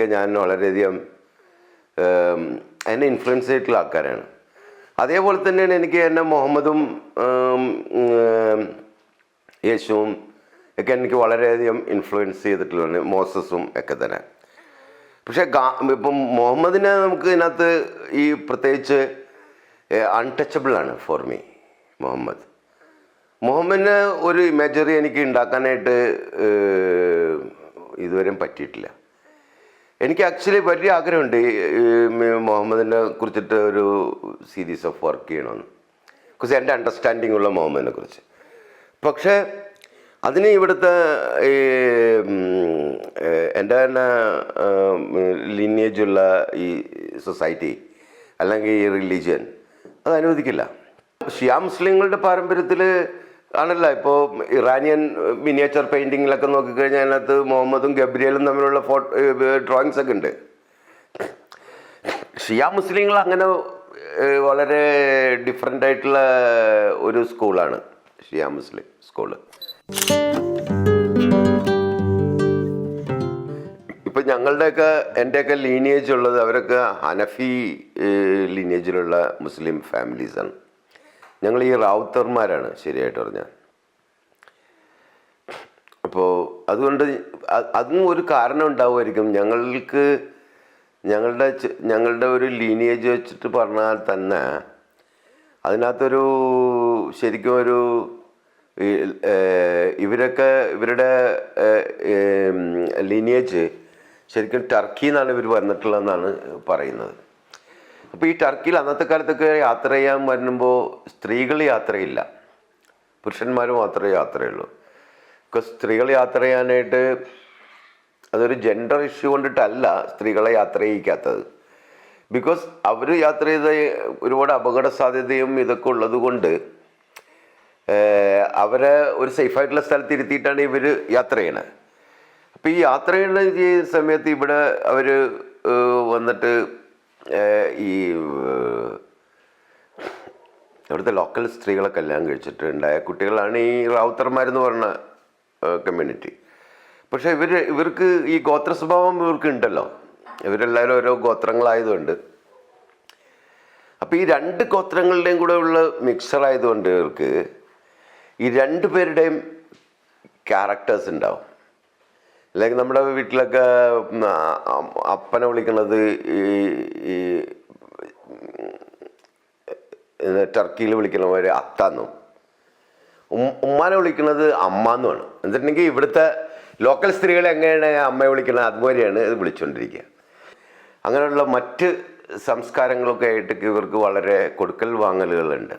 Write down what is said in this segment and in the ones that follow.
ഇവരെയൊക്കെ ഞാൻ വളരെയധികം എന്നെ ഇൻഫ്ലുവൻസ് ചെയ്തിട്ടുള്ള ആൾക്കാരാണ്. അതേപോലെ തന്നെയാണ് എനിക്ക് എന്നെ മുഹമ്മദും യേശുവും ഒക്കെ എനിക്ക് വളരെയധികം ഇൻഫ്ലുവൻസ് ചെയ്തിട്ടുള്ളതാണ്. മോസസും ഒക്കെ തന്നെ. പക്ഷേ ഗാ ഇപ്പം മുഹമ്മദിനെ നമുക്ക് ഇതിനകത്ത് ഈ പ്രത്യേകിച്ച് അൺടച്ചബിൾ ആണ് ഫോർ മീ മുഹമ്മദ്. മുഹമ്മദിന് ഒരു ഇമേജറി എനിക്ക് ഉണ്ടാക്കാനായിട്ട് ഇതുവരെയും പറ്റിയിട്ടില്ല. എനിക്ക് ആക്ച്വലി വലിയ ആഗ്രഹമുണ്ട് മുഹമ്മദിനെ കുറിച്ചിട്ട് ഒരു സീരീസ് ഓഫ് വർക്ക് ചെയ്യണമെന്ന്. ബിക്കോസ് എന്റെ അണ്ടർസ്റ്റാൻഡിംഗ് ഉള്ള മുഹമ്മദിനെ കുറിച്ച്. പക്ഷേ അതിന് ഇവിടുത്തെ ഈ എന്റെ തന്നെ ലിനേജുള്ള ഈ സൊസൈറ്റി അല്ലെങ്കിൽ ഈ റിലീജിയൻ അത് അനുവദിക്കില്ല. ഷിയാ മുസ്ലിങ്ങളുടെ പാരമ്പര്യത്തിൽ ആണല്ല ഇപ്പോൾ ഇറാനിയൻ മിനിയേച്ചർ പെയിന്റിങ്ങിലൊക്കെ നോക്കിക്കഴിഞ്ഞാൽ അതിനകത്ത് മുഹമ്മദും ഗബ്രിയലും തമ്മിലുള്ള ഫോട്ടോ ഡ്രോയിങ്സ് ഒക്കെ ഉണ്ട്. ഷിയ മുസ്ലിങ്ങൾ അങ്ങനെ വളരെ ഡിഫറെന്റ് ആയിട്ടുള്ള ഒരു സ്കൂളാണ് ഷിയ മുസ്ലിം സ്കൂൾ ഇപ്പം ഞങ്ങളുടെയൊക്കെ എന്റെയൊക്കെ ലീനിയേജ് ഉള്ളത് അവരൊക്കെ ഹനഫി ലീനിയേജിലുള്ള മുസ്ലിം ഫാമിലീസാണ് ഞങ്ങൾ ഈ റാവുത്തർമാരാണ് ശരിയായിട്ട് പറഞ്ഞാൽ അപ്പോൾ അതുകൊണ്ട് അതും ഒരു കാരണം ഉണ്ടാവുമായിരിക്കും. ഞങ്ങൾക്ക് ഞങ്ങളുടെ ഞങ്ങളുടെ ഒരു ലീനിയേജ് വെച്ചിട്ട് പറഞ്ഞാൽ തന്നെ അതിനകത്തൊരു ശരിക്കും ഒരു ഇവരൊക്കെ ഇവരുടെ ലീനിയേജ് ശരിക്കും ടർക്കി എന്നാണ് ഇവർ വന്നിട്ടുള്ളതെന്നാണ് പറയുന്നത്. അപ്പോൾ ഈ ടർക്കിയിൽ അന്നത്തെ കാലത്തൊക്കെ യാത്ര ചെയ്യാൻ വരുമ്പോൾ സ്ത്രീകൾ യാത്രയില്ല പുരുഷന്മാർ മാത്രമേ യാത്രയുള്ളൂ ബിക്കോസ് സ്ത്രീകൾ യാത്ര ചെയ്യാനായിട്ട് അതൊരു ജെൻഡർ ഇഷ്യൂ കൊണ്ടിട്ടല്ല സ്ത്രീകളെ യാത്ര ചെയ്യിക്കാത്തത്. ബിക്കോസ് അവർ യാത്ര ചെയ്ത ഒരുപാട് അപകട സാധ്യതയും ഇതൊക്കെ ഉള്ളത് കൊണ്ട് അവരെ ഒരു സേഫായിട്ടുള്ള സ്ഥലത്ത് ഇരുത്തിയിട്ടാണ് ഇവർ യാത്ര ചെയ്യണത് അപ്പോൾ ഈ യാത്ര ചെയ്യുന്ന സമയത്ത് ഇവിടെ അവർ വന്നിട്ട് ഈ അവിടുത്തെ ലോക്കൽ സ്ത്രീകളെ കല്യാണം കഴിച്ചിട്ട് ഉണ്ടായ കുട്ടികളാണ് ഈ റാവുത്തർമാരെന്ന് പറഞ്ഞ കമ്മ്യൂണിറ്റി പക്ഷേ ഇവർ ഇവർക്ക് ഈ ഗോത്ര സ്വഭാവം ഇവർക്ക് ഉണ്ടല്ലോ. ഇവരെല്ലാവരും ഓരോ ഗോത്രങ്ങളായതുകൊണ്ട്. അപ്പോൾ ഈ രണ്ട് ഗോത്രങ്ങളുടെയും കൂടെ ഉള്ള മിക്സർ ആയതുകൊണ്ട് ഇവർക്ക് ഈ രണ്ട് പേരുടെയും ക്യാരക്ടേഴ്സ് ഉണ്ടാവും. അല്ലെങ്കിൽ നമ്മുടെ വീട്ടിലൊക്കെ അപ്പനെ വിളിക്കുന്നത് ഈ ഈ ടർക്കിയിൽ വിളിക്കുന്ന പോലെ അത്താന്നും. ഉമ്മാനെ വിളിക്കുന്നത് അമ്മാന്നുമാണ്. എന്നിട്ടുണ്ടെങ്കിൽ ഇവിടുത്തെ ലോക്കൽ സ്ത്രീകൾ എങ്ങനെയാണ് അമ്മയെ വിളിക്കുന്നത് അതുപോലെയാണ് ഇത് വിളിച്ചുകൊണ്ടിരിക്കുക അങ്ങനെയുള്ള മറ്റ് സംസ്കാരങ്ങളൊക്കെ ആയിട്ട് ഇവർക്ക് വളരെ കൊടുക്കൽ വാങ്ങലുകളുണ്ട്.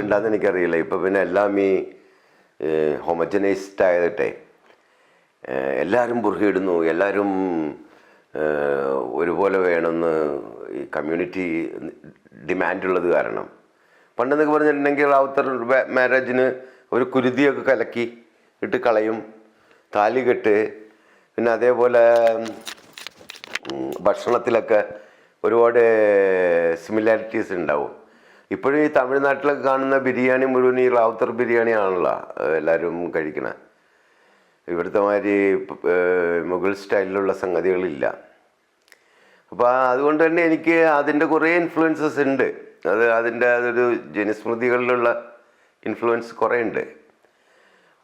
ഇപ്പം ഉണ്ടാന്ന് എനിക്കറിയില്ല. ഇപ്പം പിന്നെ എല്ലാം ഈ ഹോമജനൈസ്ഡ് ആയതിട്ടെ എല്ലാവരും ബുർഹിയിടുന്നു എല്ലാവരും ഒരുപോലെ വേണമെന്ന് ഈ കമ്മ്യൂണിറ്റി ഡിമാൻഡുള്ളത് കാരണം. പണ്ടെന്നൊക്കെ പറഞ്ഞിട്ടുണ്ടെങ്കിൽ റാവുത്തർ മാരേജിന് ഒരു കുരുതിയൊക്കെ കലക്കി ഇട്ട് കളയും താലി കെട്ട് പിന്നെ അതേപോലെ ഭക്ഷണത്തിലൊക്കെ ഒരുപാട് സിമിലാരിറ്റീസ് ഉണ്ടാവും. ഇപ്പോഴും ഈ തമിഴ്നാട്ടിലൊക്കെ കാണുന്ന ബിരിയാണി മുഴുവൻ ഈ റാവുത്തർ ബിരിയാണി ആണല്ലോ എല്ലാവരും കഴിക്കണേ. ഇവിടുത്തെ മാതിരി മുഗൾ സ്റ്റൈലിലുള്ള സംഗതികളില്ല. അപ്പോൾ അതുകൊണ്ട് തന്നെ എനിക്ക് അതിന്റെ കുറേ ഇൻഫ്ലുവൻസസ് ഉണ്ട്. അത് അതിന്റെ അതൊരു ജനസ്മൃതികളിലുള്ള ഇൻഫ്ലുവൻസ് കുറേ ഉണ്ട്.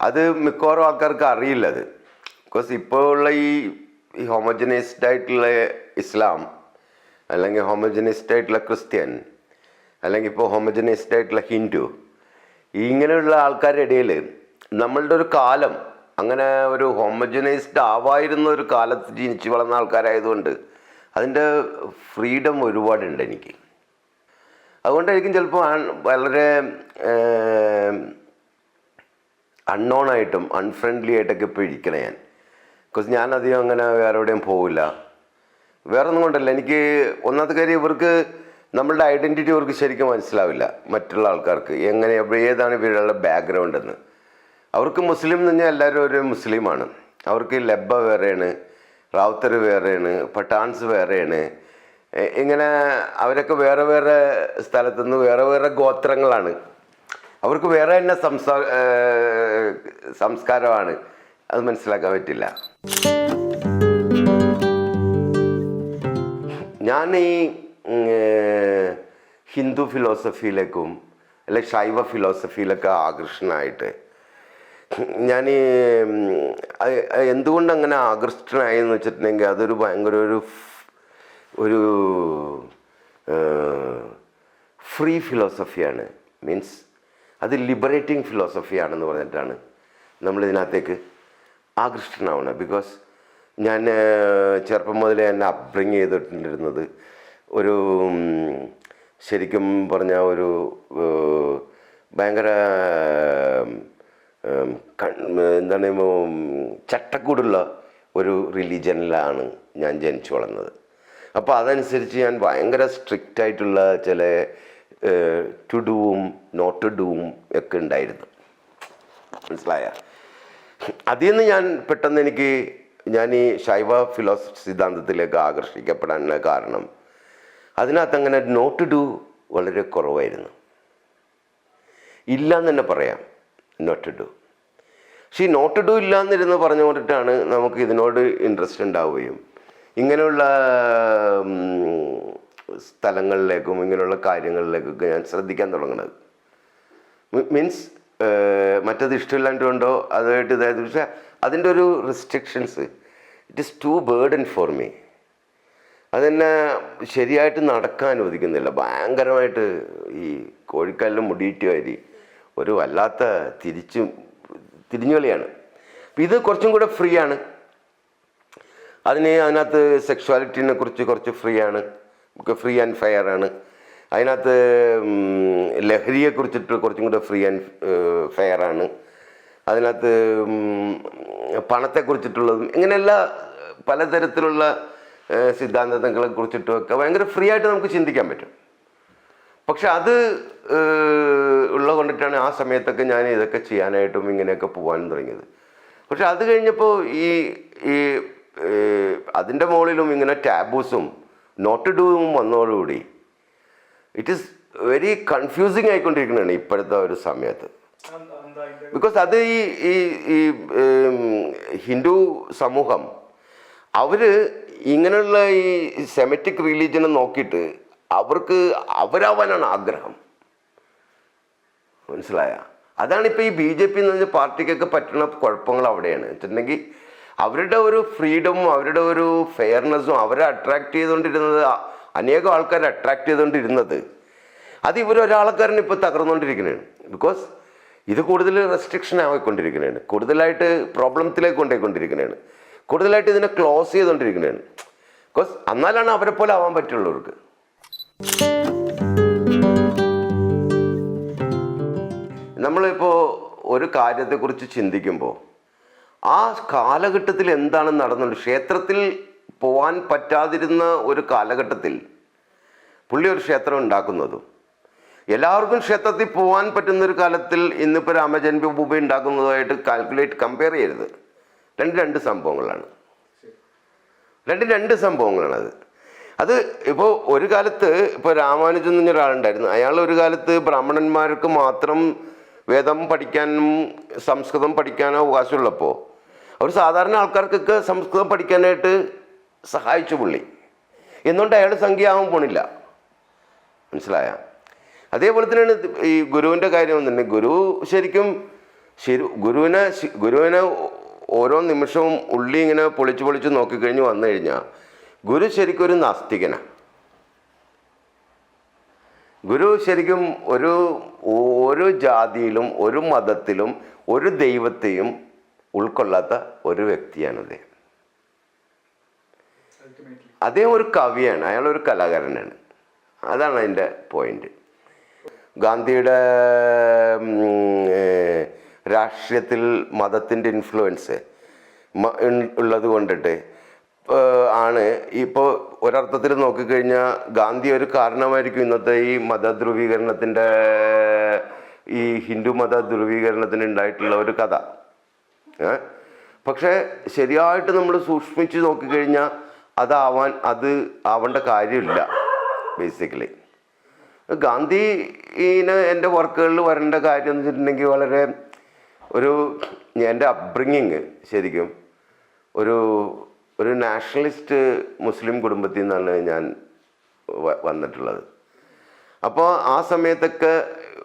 അത് മിക്കവാറും ആൾക്കാർക്ക് അറിയില്ല അത്. ബിക്കോസ് ഇപ്പോൾ ഉള്ള ഈ ഹോമോജനൈസ്ഡ് ആയിട്ടുള്ള ഇസ്ലാം അല്ലെങ്കിൽ ഹോമോജനൈസ്ഡ് ആയിട്ടുള്ള ക്രിസ്ത്യൻ അല്ലെങ്കിൽ ഇപ്പോൾ ഹോമജനൈസ്ഡ് ആയിട്ടുള്ള ഹിന്ദു ഇങ്ങനെയുള്ള ആൾക്കാരുടെ ഇടയിൽ നമ്മളുടെ ഒരു കാലം അങ്ങനെ ഒരു ഹോമജനൈസ്ഡ് ആവായിരുന്ന ഒരു കാലത്ത് ജനിച്ച് വളർന്ന ആൾക്കാരായതുകൊണ്ട് അതിന്റെ ഫ്രീഡം ഒരുപാടുണ്ട് എനിക്ക്. അതുകൊണ്ടായിരിക്കും ചിലപ്പോൾ വളരെ അൺനോൺ ആയിട്ടും അൺഫ്രണ്ട്ലി ആയിട്ടൊക്കെ ഇപ്പോൾ ഇരിക്കണേ ഞാൻ. ബിക്കോസ് ഞാൻ അധികം അങ്ങനെ വേറെ എവിടെയും പോവില്ല. വേറെ ഒന്നും കൊണ്ടല്ല. എനിക്ക് ഒന്നാമത്തെ കാര്യം ഇവർക്ക് നമ്മളുടെ ഐഡന്റിറ്റി അവർക്ക് ശരിക്കും മനസ്സിലാവില്ല മറ്റുള്ള ആൾക്കാർക്ക്. എങ്ങനെ ഏതാണ് ഇവരുടെ ബാക്ക്ഗ്രൗണ്ട് എന്ന്. അവർക്ക് മുസ്ലിം എന്ന് പറഞ്ഞാൽ എല്ലാവരും ഒരു മുസ്ലിമാണ്. അവർക്ക് ലബ്ബ വേറെയാണ് റാവുത്തർ വേറെയാണ് പട്ടാൻസ് വേറെയാണ്. ഇങ്ങനെ അവരൊക്കെ വേറെ വേറെ സ്ഥലത്തുനിന്ന് വേറെ വേറെ ഗോത്രങ്ങളാണ്. അവർക്ക് വേറെ തന്നെ സംസാ സംസ്കാരമാണ്. അത് മനസ്സിലാക്കാൻ പറ്റില്ല. ഞാൻ ഈ ഹിന്ദു ഫിലോസഫിയിലേക്കും അല്ലെ ശൈവ ഫിലോസഫിയിലൊക്കെ ആകൃഷ്ടനായിട്ട്. ഞാൻ എന്തുകൊണ്ട് അങ്ങനെ ആകർഷ്ടനായി എന്ന് വെച്ചിട്ടുണ്ടെങ്കിൽ അതൊരു ഭയങ്കര ഒരു ഒരു ഫ്രീ ഫിലോസഫിയാണ്. മീൻസ് അത് ലിബറേറ്റിംഗ് ഫിലോസഫിയാണെന്ന് പറഞ്ഞിട്ടാണ് നമ്മൾ ഇതിനകത്തേക്ക് ആകൃഷ്ടനാവുന്നത് ബിക്കോസ് ഞാൻ ചെറുപ്പം മുതലേ എന്നെ അപ്ബ്രിങ് ചെയ്തിട്ടുണ്ടിരുന്നത് ഒരു ശരിക്കും പറഞ്ഞാൽ ഒരു ഭയങ്കര എന്താണ് ചട്ടക്കൂടുള്ള ഒരു റിലീജിയനിലാണ് ഞാൻ ജനിച്ചു വളർന്നത്. അപ്പോൾ അതനുസരിച്ച് ഞാൻ ഭയങ്കര സ്ട്രിക്റ്റ് ആയിട്ടുള്ള ചില ടു ഡൂവും നോട്ട് ടു ഡൂവും ഒക്കെ ഉണ്ടായിരുന്നു. മനസ്സിലായ? അതിൽ നിന്ന് ഞാൻ പെട്ടെന്ന് എനിക്ക് ഞാൻ ഈ ശൈവ ഫിലോസഫി സിദ്ധാന്തത്തിലേക്ക് ആകർഷിക്കപ്പെടാനുള്ള കാരണം അതിനകത്ത് അങ്ങനെ നോട്ട് ഡു വളരെ കുറവായിരുന്നു. ഇല്ല എന്ന് തന്നെ പറയാം നോട്ട് ഡു പക്ഷേ ഈ നോട്ട് ഡു ഇല്ല എന്നിരുന്ന് പറഞ്ഞുകൊണ്ടിട്ടാണ് നമുക്ക് ഇതിനോട് ഇൻട്രസ്റ്റ് ഉണ്ടാവുകയും ഇങ്ങനെയുള്ള സ്ഥലങ്ങളിലേക്കും ഇങ്ങനെയുള്ള കാര്യങ്ങളിലേക്കൊക്കെ ഞാൻ ശ്രദ്ധിക്കാൻ തുടങ്ങുന്നത്. മീൻസ് മറ്റത് ഇഷ്ടമില്ലാണ്ടുണ്ടോ അതായിട്ട് ഇതായത് പക്ഷേ അതിന്റെ ഒരു restrictions it is to burden for me അതെന്നെ ശരിയായിട്ട് നടക്കാൻ അനുവദിക്കുന്നില്ല ഭയങ്കരമായിട്ട് ഈ കോഴിക്കാലിലും മുടിയിട്ടുമാരി ഒരു വല്ലാത്ത തിരിച്ചു തിരിഞ്ഞുകളിയാണ് ഇത് കുറച്ചും കൂടെ ഫ്രീ ആണ്. അതിന് അതിനകത്ത് സെക്ഷുവാലിറ്റിനെ കുറിച്ച് കുറച്ച് ഫ്രീ ആണ്. ഫ്രീ ആൻഡ് ഫയർ ആണ്. അതിനകത്ത് ലഹരിയെ കുറിച്ചിട്ട് കുറച്ചും കൂടെ ഫ്രീ ആൻഡ് ഫെയർ ആണ്. അതിനകത്ത് പണത്തെക്കുറിച്ചിട്ടുള്ളതും ഇങ്ങനെയുള്ള പലതരത്തിലുള്ള സിദ്ധാന്തങ്ങളെ കുറിച്ചിട്ടുമൊക്കെ ഭയങ്കര ഫ്രീ ആയിട്ട് നമുക്ക് ചിന്തിക്കാൻ പറ്റും. പക്ഷെ അത് ഉള്ള കൊണ്ടിട്ടാണ് ആ സമയത്തൊക്കെ ഞാൻ ഇതൊക്കെ ചെയ്യാനായിട്ടും ഇങ്ങനെയൊക്കെ പോകാനും തുടങ്ങിയത്. പക്ഷെ അത് കഴിഞ്ഞപ്പോൾ ഈ ഈ അതിന്റെ മുകളിലും ഇങ്ങനെ ടാബൂസും നോട്ട് ഡൂവും വന്നതോടുകൂടി ഇറ്റ് ഈസ് വെരി കൺഫ്യൂസിങ് ആയിക്കൊണ്ടിരിക്കുന്നതാണ് ഇപ്പോഴത്തെ ഒരു സമയത്ത്. ബിക്കോസ് അത് ഈ ഈ ഹിന്ദു സമൂഹം അവർ ഇങ്ങനെയുള്ള ഈ സെമറ്റിക് റിലീജിയനെ നോക്കിയിട്ട് അവർക്ക് അവരാവാനാണ് ആഗ്രഹം. മനസ്സിലായ? അതാണ് ഇപ്പോൾ ഈ ബി ജെ പി എന്ന് പറഞ്ഞ പാർട്ടിക്കൊക്കെ പറ്റുന്ന കുഴപ്പങ്ങൾ അവിടെയാണ്. വെച്ചിട്ടുണ്ടെങ്കിൽ അവരുടെ ഒരു ഫ്രീഡമും അവരുടെ ഒരു ഫെയർനെസ്സും അവരെ അട്രാക്ട് ചെയ്തുകൊണ്ടിരുന്നത് അനേകം ആൾക്കാരെ അട്രാക്ട് ചെയ്തുകൊണ്ടിരുന്നത് അത് ഇവർ ഒരാൾക്കാരനെ ഇപ്പോൾ തകർന്നുകൊണ്ടിരിക്കുന്നതാണ് ബിക്കോസ് ഇത് കൂടുതൽ റെസ്ട്രിക്ഷൻ ആയിക്കൊണ്ടിരിക്കുന്നതാണ് കൂടുതലായിട്ട് പ്രോബ്ലത്തിലേക്ക് കൊണ്ടുപോയിക്കൊണ്ടിരിക്കുന്നതാണ് കൂടുതലായിട്ട് ഇതിനെ ക്ലോസ് ചെയ്തുകൊണ്ടിരിക്കുന്നതാണ്. ബിക്കോസ് എന്നാലാണ് അവരെ പോലെ ആവാൻ പറ്റുള്ളവർക്ക്. നമ്മളിപ്പോൾ ഒരു കാര്യത്തെക്കുറിച്ച് ചിന്തിക്കുമ്പോൾ ആ കാലഘട്ടത്തിൽ എന്താണ് നടന്നത്? ക്ഷേത്രത്തിൽ പോവാൻ പറ്റാതിരുന്ന ഒരു കാലഘട്ടത്തിൽ പുള്ളി ഒരു ക്ഷേത്രം ഉണ്ടാക്കുന്നതും എല്ലാവർക്കും ക്ഷേത്രത്തിൽ പോകാൻ പറ്റുന്ന ഒരു കാലത്തിൽ ഇന്നിപ്പോൾ രാമജന്മഭൂമി ഉണ്ടാക്കുന്നതുമായിട്ട് കാൽക്കുലേറ്റ് കമ്പയർ ചെയ്യരുത്. രണ്ട് രണ്ട് സംഭവങ്ങളാണ്. രണ്ട് രണ്ട് സംഭവങ്ങളാണത്. അത് ഇപ്പോൾ ഒരു കാലത്ത് ഇപ്പോൾ രാമാനുജൻ എന്ന് ഒരാളുണ്ടായിരുന്നു അയാൾ ഒരു കാലത്ത് ബ്രാഹ്മണന്മാർക്ക് മാത്രം വേദം പഠിക്കാനും സംസ്കൃതം പഠിക്കാനോ അവകാശമുള്ളപ്പോൾ അവർ സാധാരണ ആൾക്കാർക്കൊക്കെ സംസ്കൃതം പഠിക്കാനായിട്ട് സഹായിച്ചു പുള്ളി. എന്നുകൊണ്ട് അയാൾ സംഖ്യയാവാൻ പോണില്ല? മനസ്സിലായ? അതേപോലെ തന്നെയാണ് ഈ ഗുരുവിന്റെ കാര്യം തന്നെ ഗുരു ശരിക്കും ശരി ഗുരുവിനെ ഗുരുവിനെ ഓരോ നിമിഷവും ഉള്ളി ഇങ്ങനെ പൊളിച്ച് പൊളിച്ച് നോക്കിക്കഴിഞ്ഞ് വന്നു കഴിഞ്ഞാൽ ഗുരു ശരിക്കും ഒരു നാസ്തികനാണ് ഗുരു ശരിക്കും ഒരു ഒരു ജാതിയിലും ഒരു മതത്തിലും ഒരു ദൈവത്തെയും ഉൾക്കൊള്ളാത്ത ഒരു വ്യക്തിയാണ് അദ്ദേഹം. അദ്ദേഹം ഒരു കവിയാണ് അയാൾ ഒരു കലാകാരനാണ്. അതാണ് അതിന്റെ പോയിന്റ് ഗാന്ധിയുടെ രാഷ്ട്രീയത്തിൽ മതത്തിന്റെ ഇൻഫ്ലുവൻസ് ഉള്ളത് കൊണ്ടിട്ട് ആണ്. ഇപ്പോൾ ഒരർത്ഥത്തിൽ നോക്കിക്കഴിഞ്ഞാൽ ഗാന്ധി ഒരു കാരണമായിരിക്കും ഇന്നത്തെ ഈ മതധ്രുവീകരണത്തിന്റെ ഈ ഹിന്ദു മത ധ്രുവീകരണത്തിന് ഉണ്ടായിട്ടുള്ള ഒരു കഥ. പക്ഷേ ശരിയായിട്ട് നമ്മൾ സൂക്ഷ്മിച്ച് നോക്കിക്കഴിഞ്ഞാൽ അതാവാൻ അത് ആവേണ്ട കാര്യമില്ല ബേസിക്കലി ഗാന്ധിനെ എന്റെ വർക്കുകളിൽ വരേണ്ട കാര്യം എന്ന് വെച്ചിട്ടുണ്ടെങ്കിൽ വളരെ ഒരു എന്റെ അപ്ബ്രിങ്ങിങ് ശരിക്കും ഒരു ഒരു നാഷണലിസ്റ്റ് മുസ്ലിം കുടുംബത്തിൽ നിന്നാണ് ഞാൻ വന്നിട്ടുള്ളത്. അപ്പോൾ ആ സമയത്തൊക്കെ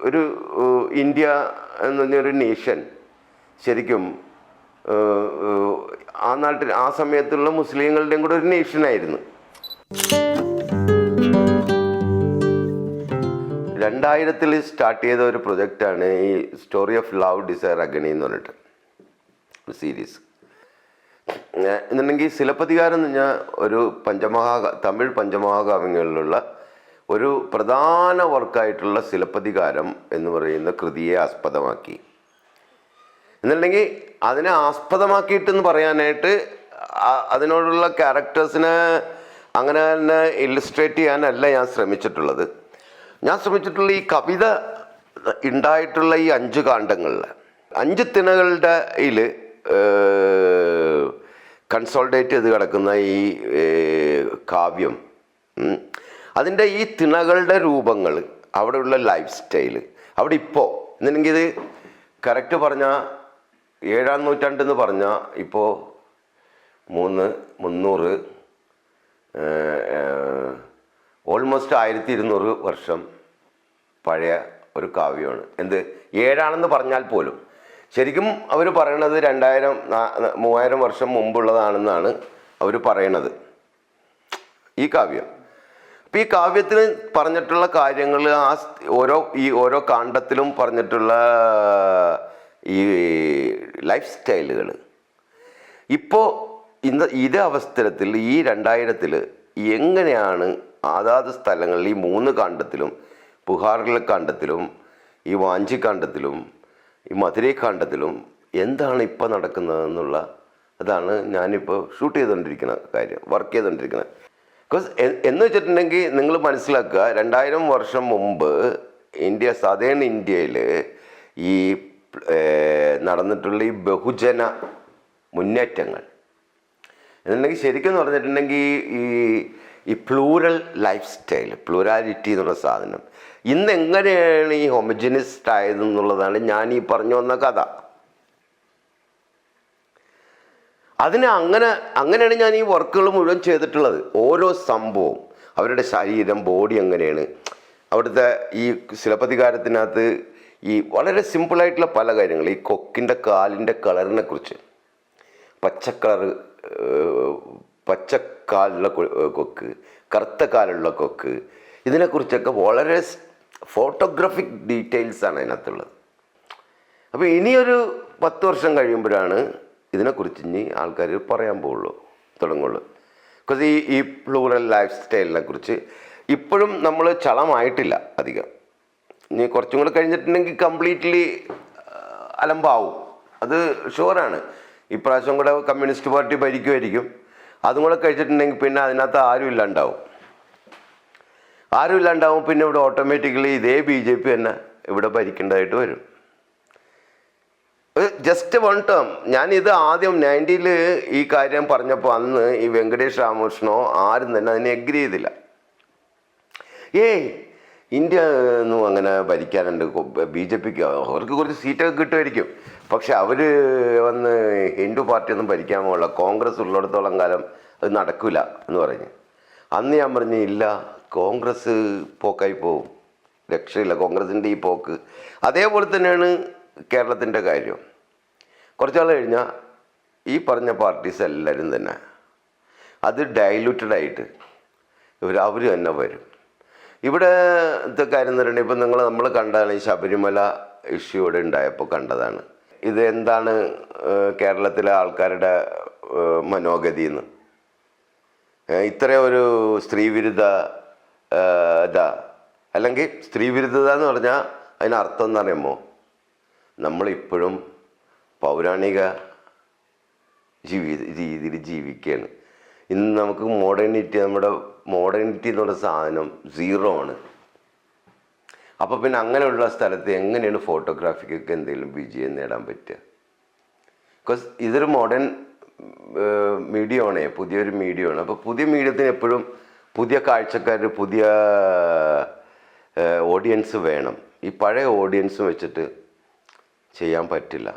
ഒരു ഇന്ത്യ എന്ന് പറഞ്ഞൊരു നേഷൻ ശരിക്കും ആ നാട്ടിൽ ആ സമയത്തുള്ള മുസ്ലിങ്ങളുടെയും കൂടെ ഒരു നേഷനായിരുന്നു രണ്ടായിരത്തിൽ സ്റ്റാർട്ട് ചെയ്ത ഒരു പ്രൊജക്റ്റാണ് ഈ story of love desire agony എന്ന് പറഞ്ഞിട്ട്. സീരീസ് എന്നുണ്ടെങ്കിൽ സിലപ്പതികാരം എന്ന് പറഞ്ഞാൽ ഒരു പഞ്ചമഹാ തമിഴ് പഞ്ചമഹാകാവ്യങ്ങളിലുള്ള ഒരു പ്രധാന വർക്കായിട്ടുള്ള സിലപ്പതികാരം എന്ന് പറയുന്ന കൃതിയെ ആസ്പദമാക്കി. എന്നുണ്ടെങ്കിൽ അതിനെ ആസ്പദമാക്കിയിട്ടെന്ന് പറയാനായിട്ട് അതിനോടുള്ള ക്യാരക്ടേഴ്സിനെ അങ്ങനെ തന്നെ ഇല്ലുസ്ട്രേറ്റ് ചെയ്യാനല്ല ഞാൻ ശ്രമിച്ചിട്ടുള്ളത്. ഞാൻ ശ്രമിച്ചിട്ടുള്ള ഈ കവിത ഉണ്ടായിട്ടുള്ള ഈ അഞ്ച് കാണ്ഡങ്ങളിൽ അഞ്ച് തിണകളുടെ ഇതിൽ കൺസോൾട്ടേറ്റ് ചെയ്ത് കിടക്കുന്ന ഈ കാവ്യം അതിന്റെ ഈ തിണകളുടെ രൂപങ്ങൾ അവിടെയുള്ള ലൈഫ് സ്റ്റൈൽ അവിടെ ഇപ്പോൾ എന്നുണ്ടെങ്കിൽ ഇത് കറക്റ്റ് പറഞ്ഞാൽ ഏഴാം നൂറ്റാണ്ടെന്ന് പറഞ്ഞാൽ ഇപ്പോൾ മൂന്ന് മുന്നൂറ് ഓൾമോസ്റ്റ് ആയിരത്തി ഇരുന്നൂറ് വർഷം പഴയ ഒരു കാവ്യമാണ്. എന്ത്? ഏഴാണെന്ന് പറഞ്ഞാൽ പോലും. ശരിക്കും അവർ പറയണത് രണ്ടായിരം മൂവായിരം വർഷം മുമ്പുള്ളതാണെന്നാണ് അവർ പറയണത്. ഈ കാവ്യം. അപ്പം ഈ കാവ്യത്തിന് പറഞ്ഞിട്ടുള്ള കാര്യങ്ങൾ ആ ഓരോ ഈ ഓരോ കാണ്ഡത്തിലും പറഞ്ഞിട്ടുള്ള ഈ ലൈഫ് സ്റ്റൈലുകൾ ഇപ്പോൾ ഇന്ന് ഇതേ അവസരത്തിൽ ഈ രണ്ടായിരത്തിൽ എങ്ങനെയാണ് അതാത് സ്ഥലങ്ങളിൽ ഈ മൂന്ന് കാണ്ഡത്തിലും പുഹാറിലെ കാണ്ഡത്തിലും ഈ വാഞ്ചി കാണ്ഡത്തിലും ഈ മധുരൈ കാണ്ഡത്തിലും എന്താണ് ഇപ്പോൾ നടക്കുന്നതെന്നുള്ള അതാണ് ഞാനിപ്പോൾ ഷൂട്ട് ചെയ്തുകൊണ്ടിരിക്കുന്ന കാര്യം വർക്ക് ചെയ്തുകൊണ്ടിരിക്കുന്നത്. ബിക്കോസ് എന്ന് വെച്ചിട്ടുണ്ടെങ്കിൽ നിങ്ങൾ മനസ്സിലാക്കുക രണ്ടായിരം വർഷം മുമ്പ് ഇന്ത്യ സതേൺ ഇന്ത്യയിൽ ഈ നടന്നിട്ടുള്ള ഈ ബഹുജന മുന്നേറ്റങ്ങൾ. എന്നുണ്ടെങ്കിൽ ശരിക്കും പറഞ്ഞിട്ടുണ്ടെങ്കിൽ ഈ ഈ പ്ലൂറൽ ലൈഫ് സ്റ്റൈൽ പ്ലൂരാലിറ്റി എന്നുള്ള സാധനം. ഇന്ന് എങ്ങനെയാണ് ഈ ഹോമജിനിസ്റ്റ് ആയതെന്നുള്ളതാണ് ഞാൻ ഈ പറഞ്ഞു വന്ന കഥ. അതിന് അങ്ങനെ അങ്ങനെയാണ് ഞാൻ ഈ വർക്കുകൾ മുഴുവൻ ചെയ്തിട്ടുള്ളത്. ഓരോ സംഭവവും അവരുടെ ശരീരം ബോഡി എങ്ങനെയാണ്. അവിടുത്തെ ഈ ശിലപ്പതികാരത്തിനകത്ത് ഈ വളരെ സിമ്പിളായിട്ടുള്ള പല കാര്യങ്ങൾ. ഈ കൊക്കിന്റെ കാലിന്റെ കളറിനെ കുറിച്ച് പച്ചക്കളർ പച്ചക്കാലുള്ള കൊക്ക് കറുത്ത കാലുള്ള കൊക്ക്. ഇതിനെക്കുറിച്ചൊക്കെ വളരെ ഫോട്ടോഗ്രാഫിക് ഡീറ്റെയിൽസാണ് അതിനകത്തുള്ളത്. അപ്പോൾ ഇനിയൊരു പത്ത് വർഷം കഴിയുമ്പോഴാണ് ഇതിനെക്കുറിച്ച് ഇനി ആൾക്കാർ പറയാൻ പോവുള്ളൂ തുടങ്ങുള്ളൂ. ബിക്കോസ് ഈ ഈ പ്ലൂറൽ ലൈഫ് സ്റ്റൈലിനെ കുറിച്ച് ഇപ്പോഴും നമ്മൾ ചളമായിട്ടില്ല അധികം. ഇനി കുറച്ചും കൂടെ കഴിഞ്ഞിട്ടുണ്ടെങ്കിൽ കംപ്ലീറ്റ്ലി അലമ്പാവും. അത് ഷുവറാണ് ഇപ്രാവശ്യം കൂടെ കമ്മ്യൂണിസ്റ്റ് പാർട്ടി ഭരിക്കുമായിരിക്കും അതും കൂടെ കഴിച്ചിട്ടുണ്ടെങ്കിൽ പിന്നെ അതിനകത്ത് ആരും ഇല്ലാണ്ടാവും. ആരും ഇല്ലാണ്ടാവും പിന്നെ ഇവിടെ ഓട്ടോമാറ്റിക്കലി ഇതേ ബി ജെ പി തന്നെ ഇവിടെ ഭരിക്കേണ്ടതായിട്ട് വരും. ജസ്റ്റ് വൺ ടേം ഞാൻ ഇത് ആദ്യം നയന്റിയിൽ ഈ കാര്യം പറഞ്ഞപ്പോൾ അന്ന് ഈ വെങ്കടേഷ് രാമകൃഷ്ണോ ആരും തന്നെ അതിനെ എഗ്രി ചെയ്തില്ല. ഏയ് ഇന്ത്യ ഒന്നും അങ്ങനെ ഭരിക്കാനുണ്ട് ബി ജെ പിക്ക് അവർക്ക് കുറച്ച് സീറ്റൊക്കെ കിട്ടുമായിരിക്കും. പക്ഷെ അവർ വന്ന് ഹിന്ദു പാർട്ടിയൊന്നും ഭരിക്കാൻ പോകില്ല കോൺഗ്രസ് ഉള്ളിടത്തോളം കാലം അത് നടക്കില്ല എന്ന് പറഞ്ഞു. അന്ന് ഞാൻ പറഞ്ഞു ഇല്ല കോൺഗ്രസ് പോക്കായി പോവും. രക്ഷയില്ല കോൺഗ്രസിന്റെ ഈ പോക്ക്. അതേപോലെ തന്നെയാണ് കേരളത്തിന്റെ കാര്യം. കുറച്ചാൾ കഴിഞ്ഞാൽ ഈ പറഞ്ഞ പാർട്ടീസ് എല്ലാവരും തന്നെ. അത് ഡൈലൂട്ടഡ് ആയിട്ട്. ഇവർ അവർ തന്നെ വരും. ഇവിടെ ഇത് കാര്യം എന്ന് പറയുന്നത് ഇപ്പം നിങ്ങൾ നമ്മൾ കണ്ടതാണ് ഈ ശബരിമല ഇഷ്യൂ ഇവിടെ ഉണ്ടായപ്പോൾ കണ്ടതാണ്. ഇത് എന്താണ് കേരളത്തിലെ ആൾക്കാരുടെ മനോഗതി എന്ന്? ഇത്ര ഒരു സ്ത്രീവിരുദ്ധ ഇതാ. അല്ലെങ്കിൽ സ്ത്രീവിരുദ്ധത എന്ന് പറഞ്ഞാൽ അതിനർത്ഥം എന്ന് പറയുമ്പോൾ നമ്മളിപ്പോഴും പൗരാണിക ജീവി രീതിയിൽ ജീവിക്കുകയാണ്. ഇന്ന് നമുക്ക് മോഡേണിറ്റി നമ്മുടെ മോഡേണിറ്റി എന്നുള്ള സാധനം സീറോ ആണ്. അപ്പോൾ പിന്നെ അങ്ങനെയുള്ള സ്ഥലത്ത് എങ്ങനെയാണ് ഫോട്ടോഗ്രാഫിക്കൊക്കെ എന്തെങ്കിലും വിജയം നേടാൻ പറ്റുക? ബിക്കോസ് ഇതൊരു മോഡേൺ മീഡിയ ആണേ പുതിയൊരു മീഡിയ ആണ്. അപ്പോൾ പുതിയ മീഡിയത്തിന് എപ്പോഴും പുതിയ കാഴ്ചക്കാർ പുതിയ ഓഡിയൻസ് വേണം. ഈ പഴയ ഓഡിയൻസ് വെച്ചിട്ട് ചെയ്യാൻ പറ്റില്ല.